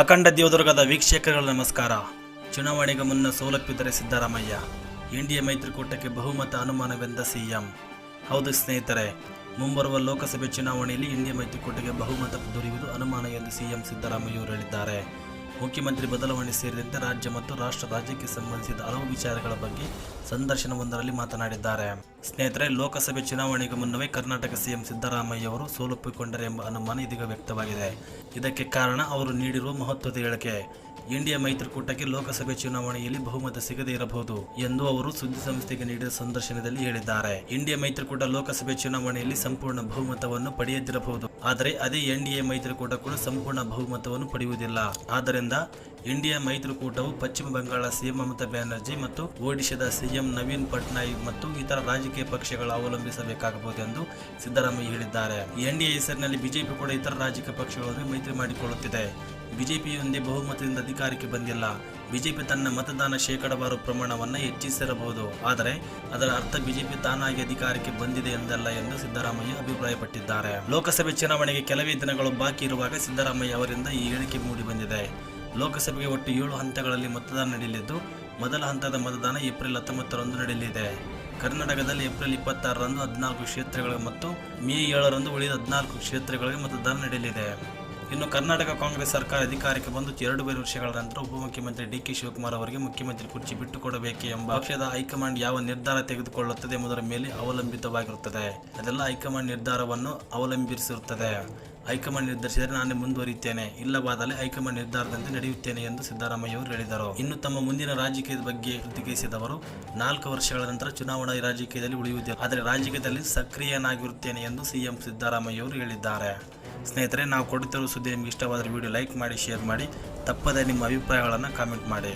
ಅಖಂಡ ದೇವದುರ್ಗದ ವೀಕ್ಷಕರ ನಮಸ್ಕಾರ. ಚುನಾವಣೆಗೆ ಮುನ್ನ ಸೋಲಪ್ಪಿದರೆ ಸಿದ್ದರಾಮಯ್ಯ ಎನ್ಡಿಎ ಮೈತ್ರಿಕೂಟಕ್ಕೆ ಬಹುಮತ ಅನುಮಾನವೆಂದ ಸಿಎಂ. ಹೌದು ಸ್ನೇಹಿತರೆ, ಮುಂಬರುವ ಲೋಕಸಭೆ ಚುನಾವಣೆಯಲ್ಲಿ ಎನ್ಡಿಎ ಮೈತ್ರಿಕೂಟಕ್ಕೆ ಬಹುಮತ ದೊರೆಯುವುದು ಅನುಮಾನ ಎಂದು ಸಿಎಂ ಸಿದ್ದರಾಮಯ್ಯ ಅವರು ಹೇಳಿದ್ದಾರೆ. ಮುಖ್ಯಮಂತ್ರಿ ಬದಲಾವಣೆ ಸೇರಿದಂತೆ ರಾಜ್ಯ ಮತ್ತು ರಾಷ್ಟ್ರ ರಾಜ್ಯಕ್ಕೆ ಸಂಬಂಧಿಸಿದ ಹಲವು ವಿಚಾರಗಳ ಬಗ್ಗೆ ಸಂದರ್ಶನವೊಂದರಲ್ಲಿ ಮಾತನಾಡಿದ್ದಾರೆ. ಸ್ನೇಹಿತರೆ, ಲೋಕಸಭೆ ಚುನಾವಣೆಗೂ ಮುನ್ನವೇ ಕರ್ನಾಟಕ ಸಿಎಂ ಸಿದ್ದರಾಮಯ್ಯ ಅವರು ಸೋಲೊಪ್ಪಿಕೊಂಡರೆ ಎಂಬ ಅನುಮಾನ ಇದೀಗ ವ್ಯಕ್ತವಾಗಿದೆ. ಇದಕ್ಕೆ ಕಾರಣ ಅವರು ನೀಡಿರುವ ಮಹತ್ವದ ಹೇಳಿಕೆ. ಇಂಡಿಯಾ ಮೈತ್ರಿಕೂಟಕ್ಕೆ ಲೋಕಸಭೆ ಚುನಾವಣೆಯಲ್ಲಿ ಬಹುಮತ ಸಿಗದೇ ಇರಬಹುದು ಎಂದು ಅವರು ಸುದ್ದಿಸಂಸ್ಥೆಗೆ ನೀಡಿದ ಸಂದರ್ಶನದಲ್ಲಿ ಹೇಳಿದ್ದಾರೆ. ಇಂಡಿಯಾ ಮೈತ್ರಿಕೂಟ ಲೋಕಸಭೆ ಚುನಾವಣೆಯಲ್ಲಿ ಸಂಪೂರ್ಣ ಬಹುಮತವನ್ನು ಪಡೆಯದಿರಬಹುದು. ಆದರೆ ಅದೇ ಎನ್ಡಿಎ ಮೈತ್ರಿಕೂಟ ಕೂಡ ಸಂಪೂರ್ಣ ಬಹುಮತವನ್ನು ಪಡೆಯುವುದಿಲ್ಲ. ಆದ್ದರಿಂದ ಇಂಡಿಯಾ ಮೈತ್ರಿಕೂಟವು ಪಶ್ಚಿಮ ಬಂಗಾಳ ಸಿಎಂ ಮಮತಾ ಬ್ಯಾನರ್ಜಿ ಮತ್ತು ಒಡಿಶಾದ ಸಿಎಂ ನವೀನ್ ಪಟ್ನಾಯಕ್ ಮತ್ತು ಇತರ ರಾಜಕೀಯ ಪಕ್ಷಗಳ ಅವಲಂಬಿಸಬೇಕಾಗಬಹುದು ಎಂದು ಸಿದ್ದರಾಮಯ್ಯ ಹೇಳಿದ್ದಾರೆ. ಎನ್ಡಿಎ ಹೆಸರಿನಲ್ಲಿ ಬಿಜೆಪಿ ಕೂಡ ಇತರ ರಾಜಕೀಯ ಪಕ್ಷಗಳೊಂದಿಗೆ ಮೈತ್ರಿ ಮಾಡಿಕೊಳ್ಳುತ್ತಿದೆ. ಬಿಜೆಪಿಯೊಂದೇ ಬಹುಮತದಿಂದ ಅಧಿಕಾರಕ್ಕೆ ಬಂದಿಲ್ಲ. ಬಿಜೆಪಿ ತನ್ನ ಮತದಾನ ಶೇಕಡವಾರು ಪ್ರಮಾಣವನ್ನು ಹೆಚ್ಚಿಸಿರಬಹುದು. ಆದರೆ ಅದರ ಅರ್ಥ ಬಿಜೆಪಿ ತಾನಾಗಿ ಅಧಿಕಾರಕ್ಕೆ ಬಂದಿದೆ ಎಂದಲ್ಲ ಎಂದು ಸಿದ್ದರಾಮಯ್ಯ ಅಭಿಪ್ರಾಯಪಟ್ಟಿದ್ದಾರೆ. ಲೋಕಸಭೆ ಚುನಾವಣೆಗೆ ಕೆಲವೇ ದಿನಗಳು ಬಾಕಿ ಇರುವಾಗ ಸಿದ್ದರಾಮಯ್ಯ ಅವರಿಂದ ಈ ಹೇಳಿಕೆ ಮೂಡಿಬಂದಿದೆ ಲೋಕಸಭೆಗೆ ಒಟ್ಟು ಏಳು ಹಂತಗಳಲ್ಲಿ ಮತದಾನ ನಡೆಯಲಿದ್ದು, ಮೊದಲ ಹಂತದ ಮತದಾನ ಏಪ್ರಿಲ್ ಹತ್ತೊಂಬತ್ತರಂದು ನಡೆಯಲಿದೆ. ಕರ್ನಾಟಕದಲ್ಲಿ ಏಪ್ರಿಲ್ ಇಪ್ಪತ್ತಾರರಂದು ಹದಿನಾಲ್ಕು ಕ್ಷೇತ್ರಗಳು ಮತ್ತು ಮೇ ಏಳರಂದು ಉಳಿದ ಹದಿನಾಲ್ಕು ಕ್ಷೇತ್ರಗಳಿಗೆ ಮತದಾನ ನಡೆಯಲಿದೆ. ಇನ್ನು ಕರ್ನಾಟಕ ಕಾಂಗ್ರೆಸ್ ಸರ್ಕಾರ ಅಧಿಕಾರಕ್ಕೆ ಬಂದು ಎರಡೂವರೆ ವರ್ಷಗಳ ನಂತರ ಉಪಮುಖ್ಯಮಂತ್ರಿ ಡಿ ಕೆ ಶಿವಕುಮಾರ್ ಅವರಿಗೆ ಮುಖ್ಯಮಂತ್ರಿ ಕುರ್ಚಿ ಬಿಟ್ಟುಕೊಡಬೇಕೆ ಎಂಬ ಪಕ್ಷದ ಹೈಕಮಾಂಡ್ ಯಾವ ನಿರ್ಧಾರ ತೆಗೆದುಕೊಳ್ಳುತ್ತದೆ ಎಂಬುದರ ಮೇಲೆ ಅವಲಂಬಿತವಾಗಿರುತ್ತದೆ. ಅದೆಲ್ಲ ಹೈಕಮಾಂಡ್ ನಿರ್ಧಾರವನ್ನು ಅವಲಂಬಿಸಿರುತ್ತದೆ. ಹೈಕಮಾಂಡ್ ನಿರ್ಧರಿಸಿದರೆ ನಾನೇ ಮುಂದುವರಿಯುತ್ತೇನೆ. ಇಲ್ಲವಾದಲ್ಲಿ ಹೈಕಮಾಂಡ್ ನಿರ್ಧಾರದಂತೆ ನಡೆಯುತ್ತೇನೆ ಎಂದು ಸಿದ್ದರಾಮಯ್ಯ ಅವರು ಹೇಳಿದರು. ಇನ್ನು ತಮ್ಮ ಮುಂದಿನ ರಾಜಕೀಯದ ಬಗ್ಗೆ ಪ್ರತಿಕ್ರಿಯಿಸಿದವರು, ನಾಲ್ಕು ವರ್ಷಗಳ ನಂತರ ಚುನಾವಣಾ ರಾಜಕೀಯದಲ್ಲಿ ಉಳಿಯುವುದಿಲ್ಲ. ಆದರೆ ರಾಜಕೀಯದಲ್ಲಿ ಸಕ್ರಿಯನಾಗಿರುತ್ತೇನೆ ಎಂದು ಸಿಎಂ ಸಿದ್ದರಾಮಯ್ಯ ಅವರು ಹೇಳಿದ್ದಾರೆ. ಸ್ನೇಹಿತರೆ, ನಾವು ಕೊಡುತ್ತಿರುವ ಸುದ್ದಿ ನಿಮಗೆ ಇಷ್ಟವಾದರೆ ವಿಡಿಯೋ ಲೈಕ್ ಮಾಡಿ, ಶೇರ್ ಮಾಡಿ, ತಪ್ಪದೆ ನಿಮ್ಮ ಅಭಿಪ್ರಾಯಗಳನ್ನು ಕಾಮೆಂಟ್ ಮಾಡಿ.